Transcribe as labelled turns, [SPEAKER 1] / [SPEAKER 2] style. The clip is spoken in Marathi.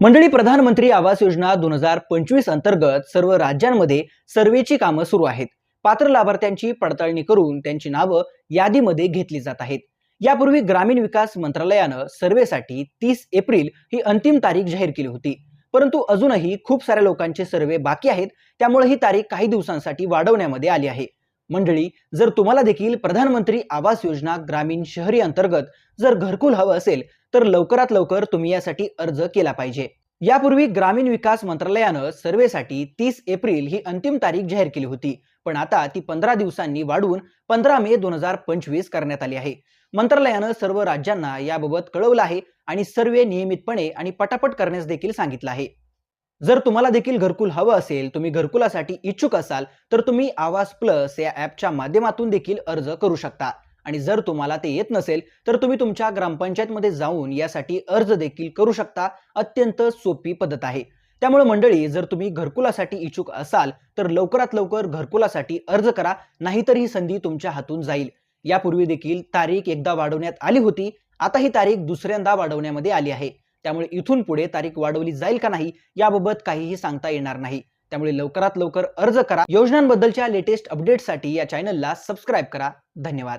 [SPEAKER 1] मंडळी प्रधानमंत्री आवास योजना दोन हजार पंचवीस अंतर्गत सर्व राज्यांमध्ये सर्वेची कामं सुरू आहेत. पात्र लाभार्थ्यांची पडताळणी करून त्यांची नावं यादीमध्ये घेतली जात आहेत. यापूर्वी ग्रामीण विकास मंत्रालयानं सर्वेसाठी तीस एप्रिल ही अंतिम तारीख जाहीर केली होती. परंतु अजूनही खूप साऱ्या लोकांचे सर्वे बाकी आहेत त्यामुळे ही तारीख काही दिवसांसाठी वाढवण्यामध्ये आली आहे. मंडळी जर तुम्हाला देखील प्रधानमंत्री आवास योजना ग्रामीण शहरी अंतर्गत जर घरकुल हवं असेल तर लवकरात लवकर तुम्ही यासाठी अर्ज केला पाहिजे. यापूर्वी ग्रामीण विकास मंत्रालयानं सर्वेसाठी तीस एप्रिल ही अंतिम तारीख जाहीर केली होती. पण आता ती पंधरा दिवसांनी वाढवून पंधरा मे दोन हजार पंचवीस करण्यात आली आहे. मंत्रालयानं सर्व राज्यांना याबाबत कळवलं आहे आणि सर्वे नियमितपणे आणि पटापट करण्यास देखील सांगितलं आहे. जर तुम्हाला देखील घरकुल हवं असेल तुम्ही घरकुलासाठी इच्छुक असाल तर तुम्ही आवास प्लस या ॲपच्या माध्यमातून देखील अर्ज करू शकता. आणि जर तुम्हाला ते येत नसेल तर तुम्ही तुमच्या ग्रामपंचायतमध्ये जाऊन यासाठी अर्ज देखील करू शकता. अत्यंत सोपी पद्धत आहे. त्यामुळे मंडळी जर तुम्ही घरकुलासाठी इच्छुक असाल तर लवकरात लवकर घरकुलासाठी अर्ज करा नाहीतर ही संधी तुमच्या हातून जाईल. यापूर्वी देखील तारीख एकदा वाढवण्यात आली होती. आता ही तारीख दुसऱ्यांदा वाढवण्यामध्ये आली आहे. त्यामुळे इथून पुढे तारीख वाढवली जाईल का नाही याबाबत काहीही सांगता येणार नाही. त्यामुळे लवकरात लवकर अर्ज करा. योजनांबद्दलच्या लेटेस्ट अपडेटसाठी या चॅनलला सबस्क्राईब करा. धन्यवाद.